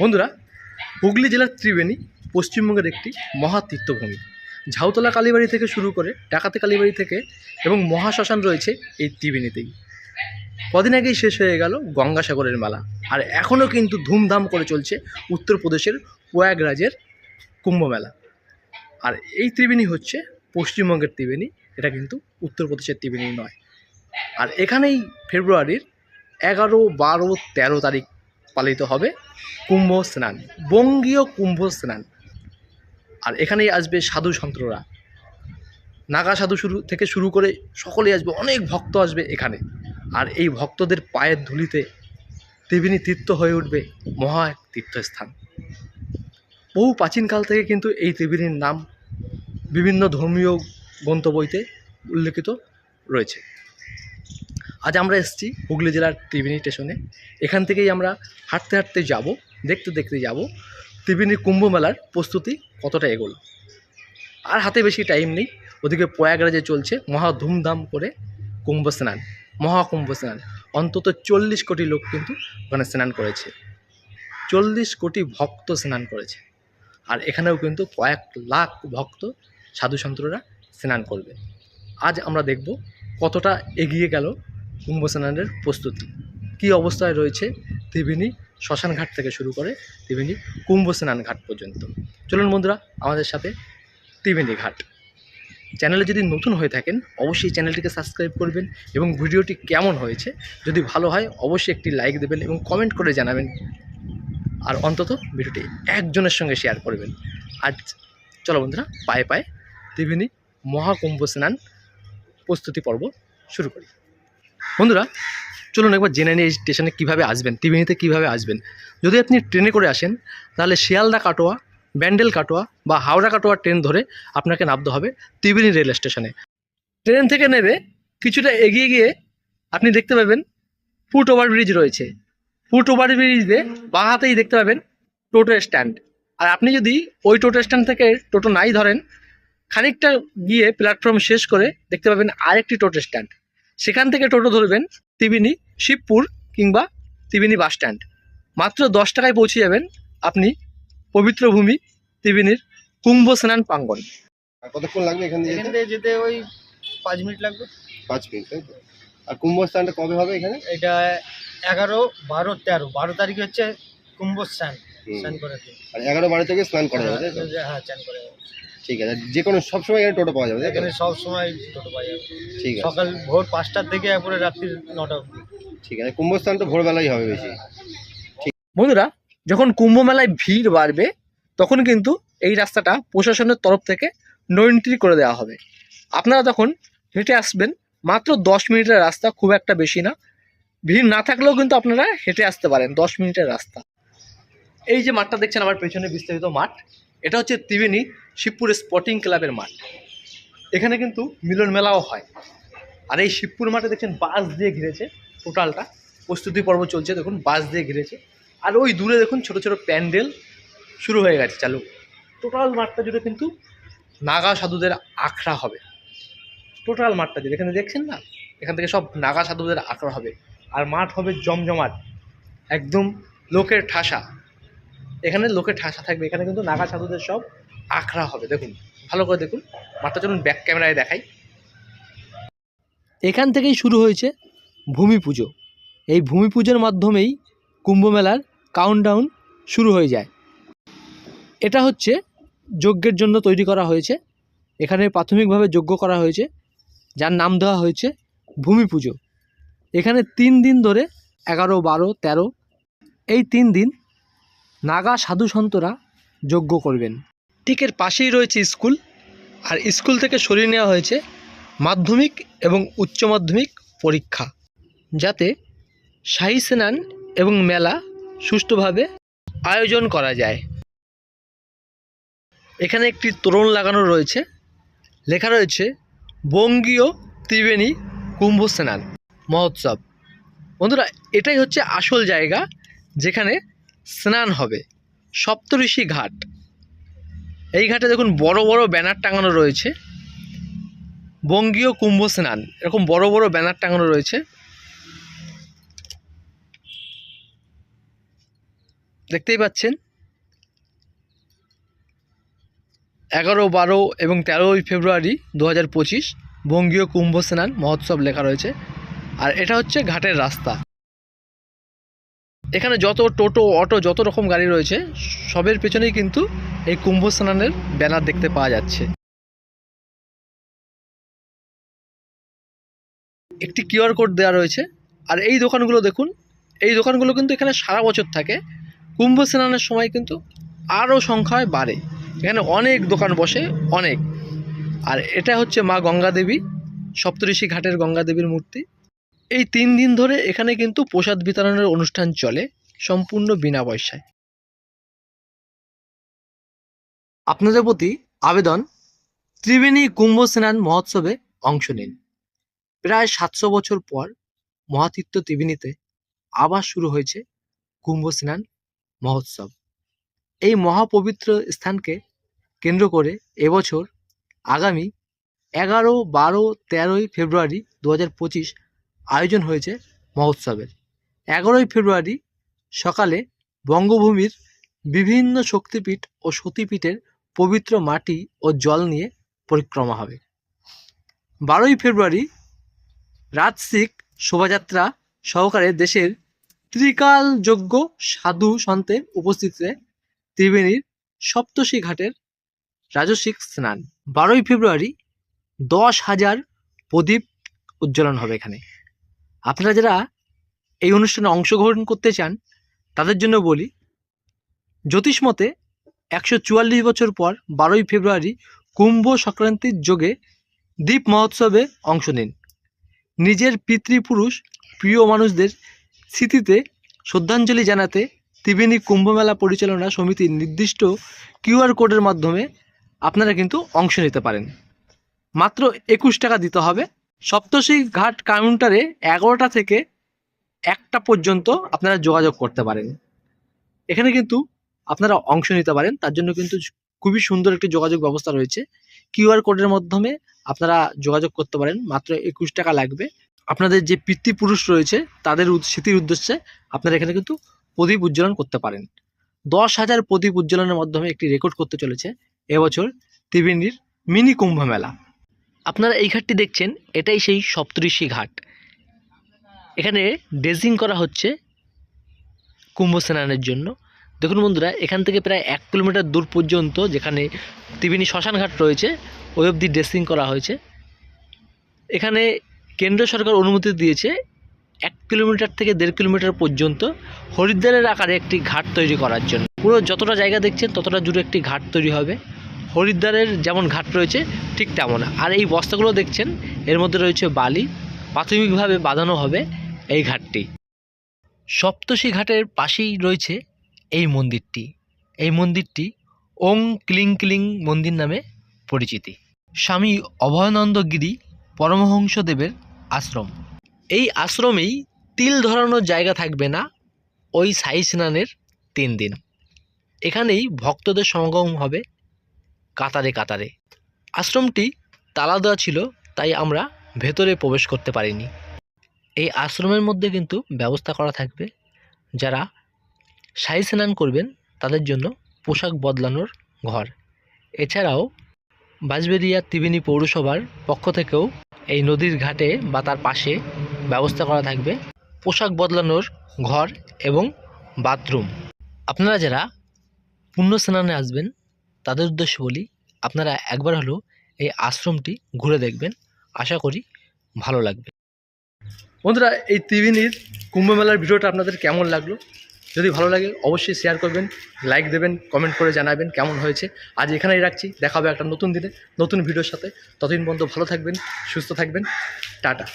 বন্ধুরা, হুগলি জেলার ত্রিবেণী পশ্চিমবঙ্গের একটি মহা তীর্থভূমি। ঝাউতলা কালীবাড়ি থেকে শুরু করে ডাকাতে কালীবাড়ি থেকে এবং মহাশ্মশান রয়েছে এই ত্রিবেণীতেই। কদিন আগেই শেষ হয়ে গেল গঙ্গাসাগরের মেলা। আর এখনও কিন্তু ধুমধাম করে চলছে উত্তরপ্রদেশের প্রয়াগরাজের কুম্ভ মেলা আর এই ত্রিবেণী হচ্ছে পশ্চিমবঙ্গের ত্রিবেণী, এটা কিন্তু উত্তরপ্রদেশের ত্রিবেণী নয়। আর এখানেই ফেব্রুয়ারির এগারো, বারো, তেরো তারিখ পালিত হবে কুম্ভ স্নান বঙ্গীয় কুম্ভ স্নান আর এখানেই আসবে সাধু সন্ত্ররা। নাগা সাধু শুরু থেকে শুরু করে সকলেই আসবে, অনেক ভক্ত আসবে এখানে। আর এই ভক্তদের পায়ের ধুলিতে ত্রিবেণী তীর্থ হয়ে উঠবে, মহা এক তীর্থস্থান। বহু প্রাচীনকাল থেকে কিন্তু এই ত্রিবেণীর নাম বিভিন্ন ধর্মীয় গ্রন্থ বইতে উল্লেখিত রয়েছে। আজ আমরা এসেছি হুগলি জেলার ত্রিবেণী স্টেশনে। এখান থেকেই আমরা হাঁটতে হাঁটতে যাব, দেখতে দেখতে যাব। ত্রিবেণী কুম্ভ মেলার প্রস্তুতি কতটা এগোল? আর হাতে বেশি টাইম নেই, ওদিকে প্রয়াগরাজে চলছে মহা ধুমধাম করে কুম্ভ স্নান মহাকুম্ভ স্নান। অন্তত চল্লিশ কোটি লোক কিন্তু ওখানে স্নান করেছে। চল্লিশ কোটি ভক্ত স্নান করেছে। আর এখানেও কিন্তু কয়েক লাখ ভক্ত সাধু স্নান করবে। আজ আমরা দেখব কতটা এগিয়ে গেল কুম্ভ স্নানের প্রস্তুতি। কী অবস্থায় রয়েছে ত্রিবেণী শ্মশান ঘাট থেকে শুরু করে ত্রিবেণী কুম্ভ স্নান ঘাট পর্যন্ত। চলুন বন্ধুরা, আমাদের সাথে ত্রিবেণী ঘাট। চ্যানেলে যদি নতুন হয়ে থাকেন, অবশ্যই চ্যানেলটিকে সাবস্ক্রাইব করবেন এবং ভিডিওটি কেমন হয়েছে, যদি ভালো হয়, অবশ্যই একটি লাইক দেবেন এবং কমেন্ট করে জানাবেন। আর অন্তত ভিডিওটি একজনের সঙ্গে শেয়ার করবেন। আজ চলো বন্ধুরা, পায়ে পায়ে ত্রিবেণী মহাকুম্ভ স্নান প্রস্তুতি পর্ব শুরু করি। বন্ধুরা, চলুন একবার জেনে নিই স্টেশনে কীভাবে আসবেন, ত্রিবেণীতে কীভাবে আসবেন। যদি আপনি ট্রেনে করে আসেন, তাহলে শিয়ালদা কাটোয়া, ব্যান্ডেল কাটোয়া বা হাওড়া কাটোয়া ট্রেন ধরে আপনাকে নামতে হবে ত্রিবেণী রেল স্টেশনে। ট্রেন থেকে নেবে কিছুটা এগিয়ে গিয়ে আপনি দেখতে পাবেন ফুট ওভার ব্রিজ রয়েছে। ফুট ওভার ব্রিজে বাঁ হাতেই দেখতে পাবেন টোটো স্ট্যান্ড। আর আপনি যদি ওই টোটো স্ট্যান্ড থেকে টোটো নাই ধরেন, খানিকটা গিয়ে প্ল্যাটফর্ম শেষ করে দেখতে পাবেন আরেকটি টোটো স্ট্যান্ড। সেখান থেকে টোটো ধরবেন ত্রিবেণী শিবপুর কিংবা ত্রিবেণী বাস স্ট্যান্ড। মাত্র দশ টাকায় পৌঁছে যাবেন আপনি পবিত্র ভূমি ত্রিবেণীর কুম্ভ স্নান আর কতক্ষণ লাগবে এখান থেকে এখান যেতে? যেতে ওই পাঁচ মিনিট লাগবে। পাঁচ মিনিট তাই তো? আর কুম্ভ স্থানটা কবে হবে এখানে? এটা এগারো বারো তেরো। বারো তারিখে হচ্ছে কুম্ভ স্নান স্নান করে আর এগারো বারো থেকে স্নান করা যাবে হ্যাঁ স্নান করে ঠিক আছে যে কোনো সবসময় এখানে টোটো পাওয়া যাবে তাই তো? এখানে সব সময় টোটো পাওয়া যাবে। ঠিক আছে। সকাল ভোর পাঁচটার থেকে একবারে রাত্রি নটা অবধি। ঠিক আছে কুম্ভস্থান তো ভোরবেলাই হবে বেশি। ঠিক বন্ধুরা যখন কুম্ভ মেলায় ভিড় বাড়বে তখন কিন্তু এই রাস্তাটা প্রশাসনের তরফ থেকে নো এন্ট্রি করে দেওয়া হবে। আপনারা তখন হেঁটে আসবেন মাত্র দশ মিনিটের রাস্তা খুব একটা বেশি না। ভিড় না থাকলেও কিন্তু আপনারা হেঁটে আসতে পারেন দশ মিনিটের রাস্তা। এই যে মাঠটা দেখছেন আমার পেছনে বিস্তারিত মাঠ। এটা হচ্ছে ত্রিবেণী শিবপুর স্পোর্টিং ক্লাবের মাঠ। এখানে কিন্তু মিলন মেলাও হয়। আর এই শিবপুর মাঠে দেখছেন বাস দিয়ে ঘিরেছে টোটালটা। প্রস্তুতি পর্ব চলছে, দেখুন বাস দিয়ে ঘিরেছে। আর ওই দূরে দেখুন, ছোট ছোট প্যান্ডেল শুরু হয়ে গেছে চালু। টোটাল মাঠটা জুড়ে কিন্তু নাগা সাধুদের আখড়া হবে। টোটাল মাঠটা জুড়ে। এখানে দেখছেন না? এখান থেকে সব নাগা সাধুদের আখড়া হবে। আর মাঠ হবে জমজমাট। একদম লোকের ঠাসা। এখানে লোকে ঠাসা থাকবে, এখানে কিন্তু নাগা সাধুদের সব আখড়া হবে। দেখুন, ভালো করে দেখুন। মাঠটা চলুন ব্যাক ক্যামেরায় দেখাই। এখান থেকেই শুরু হয়েছে ভূমি পুজো। এই ভূমি পুজোর মাধ্যমেই কুম্ভ মেলার কাউন্টডাউন শুরু হয়ে যায়। এটা হচ্ছে যজ্ঞের জন্য তৈরি করা হয়েছে। এখানে প্রাথমিকভাবে যজ্ঞ করা হয়েছে। যার নাম দেওয়া হয়েছে ভূমি পুজো। এখানে তিন দিন ধরে, এগারো, বারো, তেরো, এই তিন দিন নাগা সাধু সন্তরা যজ্ঞ করবেন। ঠিক এর পাশেই রয়েছে স্কুল, আর স্কুল থেকে সরিয়ে নেওয়া হয়েছে মাধ্যমিক এবং উচ্চ মাধ্যমিক পরীক্ষা, যাতে শাহী স্নান এবং মেলা সুষ্ঠুভাবে আয়োজন করা যায়। এখানে একটি তোরণ লাগানো রয়েছে, লেখা রয়েছে, বঙ্গীয় ত্রিবেণী কুম্ভ স্নান মহোৎসব। বন্ধুরা, এটাই হচ্ছে আসল জায়গা, যেখানে স্নান হবে। সপ্তঋষি ঘাট। এই ঘাটে দেখুন বড় বড় ব্যানার টাঙানো রয়েছে। বঙ্গীয় কুম্ভ স্নান, এরকম বড় বড় ব্যানার টাঙানো রয়েছে। দেখতেই পাচ্ছেন? এগারো, বারো এবং তেরোই ফেব্রুয়ারি দু হাজার পঁচিশ বঙ্গীয় কুম্ভ স্নান মহোৎসব লেখা রয়েছে। আর এটা হচ্ছে ঘাটের রাস্তা। এখানে যত টোটো, অটো, যত রকম গাড়ি রয়েছে, সবের পেছনেই কিন্তু এই কুম্ভ স্নানের ব্যানার দেখতে পাওয়া যাচ্ছে। একটি কিউআর কোড দেওয়া রয়েছে। আর এই দোকানগুলো দেখুন, এই দোকানগুলো কিন্তু এখানে সারা বছর থাকে। কুম্ভ স্নানের সময় কিন্তু আরও সংখ্যায় বাড়ে। এখানে অনেক দোকান বসে, অনেক। আর এটা হচ্ছে মা গঙ্গা দেবী সপ্তঋষি ঘাটের গঙ্গা দেবীর মূর্তি। এই তিন দিন ধরে এখানে কিন্তু প্রসাদ বিতরণের অনুষ্ঠান চলে, সম্পূর্ণ বিনা পয়সায়। আপনাদের প্রতি আবেদন, ত্রিবেণী কুম্ভ স্নান মহোৎসবে অংশ নিন। প্রায় সাতশো বছর পর মহাতীর্থ ত্রিবেণীতে আবার শুরু হয়েছে কুম্ভ স্নান মহোৎসব। এই মহাপবিত্র স্থানকে কেন্দ্র করে এবছর আগামী এগারো, বারো, তেরোই ফেব্রুয়ারি দু হাজার পঁচিশ আয়োজন হয়েছে মহোৎসবের। এগারোই ফেব্রুয়ারি সকালে বঙ্গভূমির বিভিন্ন শক্তিপীঠ ও সতীপীঠের পবিত্র মাটি ও জল নিয়ে পরিক্রমা হবে। বারোই ফেব্রুয়ারি রাজসিক শোভাযাত্রা সহকারে দেশের ত্রিকালযোগ্য সাধু সন্তের উপস্থিতিতে ত্রিবেণীর সপ্তশী ঘাটের রাজসিক স্নান। বারোই ফেব্রুয়ারি দশ হাজার প্রদীপ উজ্জ্বলন হবে এখানে। আপনারা যারা এই অনুষ্ঠানে অংশগ্রহণ করতে চান, তাদের জন্য বলি, জ্যোতিষ মতে একশো চুয়াল্লিশ বছর পর বারোই ফেব্রুয়ারি কুম্ভ সংক্রান্তির যোগে দ্বীপ মহোৎসবে অংশ নিন। নিজের পিতৃপুরুষ, প্রিয় মানুষদের স্মৃতিতে শ্রদ্ধাঞ্জলি জানাতে ত্রিবেণী কুম্ভমেলা পরিচালনা সমিতির নির্দিষ্ট কিউআর কোডের মাধ্যমে আপনারা কিন্তু অংশ নিতে পারেন। মাত্র একুশ টাকা দিতে হবে। সপ্তশী ঘাট কাউন্টারে এগারোটা থেকে একটা পর্যন্ত আপনারা যোগাযোগ করতে পারেন। এখানে কিন্তু আপনারা অংশ নিতে পারেন, তার জন্য কিন্তু খুবই সুন্দর একটি যোগাযোগ ব্যবস্থা রয়েছে। কিউআর কোডের মাধ্যমে আপনারা যোগাযোগ করতে পারেন, মাত্র একুশ টাকা লাগবে। আপনাদের যে পিতৃপুরুষ রয়েছে, তাদের স্মৃতির উদ্দেশ্যে আপনারা এখানে কিন্তু প্রদীপ উজ্জ্বলন করতে পারেন। দশ হাজার প্রদীপ উজ্জ্বলনের মাধ্যমে একটি রেকর্ড করতে চলেছে, এবছর ত্রিবেণীর মিনি কুম্ভ মেলা। আপনারা এই ঘাটটি দেখছেন, এটাই সেই সপ্তঋষি ঘাট। এখানে ড্রেজিং করা হচ্ছে কুম্ভ স্নানের জন্য। দেখুন বন্ধুরা, এখান থেকে প্রায় এক কিলোমিটার দূর পর্যন্ত যেখানে ত্রিবেণী শ্মশান ঘাট রয়েছে, ওই অবধি ড্রেসিং করা হয়েছে। এখানে কেন্দ্র সরকার অনুমতি দিয়েছে এক কিলোমিটার থেকে দেড় কিলোমিটার পর্যন্ত হরিদ্বারের আকারে একটি ঘাট তৈরি করার জন্য। পুরো যতটা জায়গা দেখছেন, ততটা জুড়ে একটি ঘাট তৈরি হবে। হরিদ্বারের যেমন ঘাট রয়েছে, ঠিক তেমন। আর এই বস্তাগুলো দেখছেন, এর মধ্যে রয়েছে বালি। প্রাথমিকভাবে বাঁধানো হবে এই ঘাটটি। সপ্তশী ঘাটের পাশেই রয়েছে এই মন্দিরটি। এই মন্দিরটি ওং ক্লিং ক্লিং মন্দির নামে পরিচিতি। স্বামী অভয়ানন্দ গিরি পরমহংসদেবের আশ্রম। এই আশ্রমেই তিল ধরানোর জায়গা থাকবে না, ওই সাই স্নানের তিন দিন। এখানেই ভক্তদের সমাগম হবে। কাতারে কাতারে। আশ্রমটি তালা দেওয়া ছিল, তাই আমরা ভেতরে প্রবেশ করতে পারিনি। এই আশ্রমের মধ্যে কিন্তু ব্যবস্থা করা থাকবে। যারা সাই স্নান করবেন, তাদের জন্য পোশাক বদলানোর ঘর। এছাড়াও বাঁশবেরিয়া ত্রিবেণী পৌরসভার পক্ষ থেকেও এই নদীর ঘাটে বা তার পাশে ব্যবস্থা করা থাকবে পোশাক বদলানোর ঘর এবং বাথরুম। আপনারা যারা পুণ্য স্নানে আসবেন তাদের উদ্দেশ্যে বলি, আপনারা একবার হলেও এই আশ্রমটি ঘুরে দেখবেন। আশা করি ভালো লাগবে। বন্ধুরা, এই ত্রিবেণীর কুম্ভ মেলার ভিডিওটা আপনাদের কেমন লাগল? যদি ভালো লাগে, অবশ্যই শেয়ার করবেন লাইক দেবেন কমেন্ট করে জানাবেন কেমন হয়েছে। আজ এখানেই রাখছি। দেখা হবে একটা নতুন দিনে, নতুন ভিডিওর সাথে। ততদিন পর্যন্ত ভালো থাকবেন, সুস্থ থাকবেন। টাটা।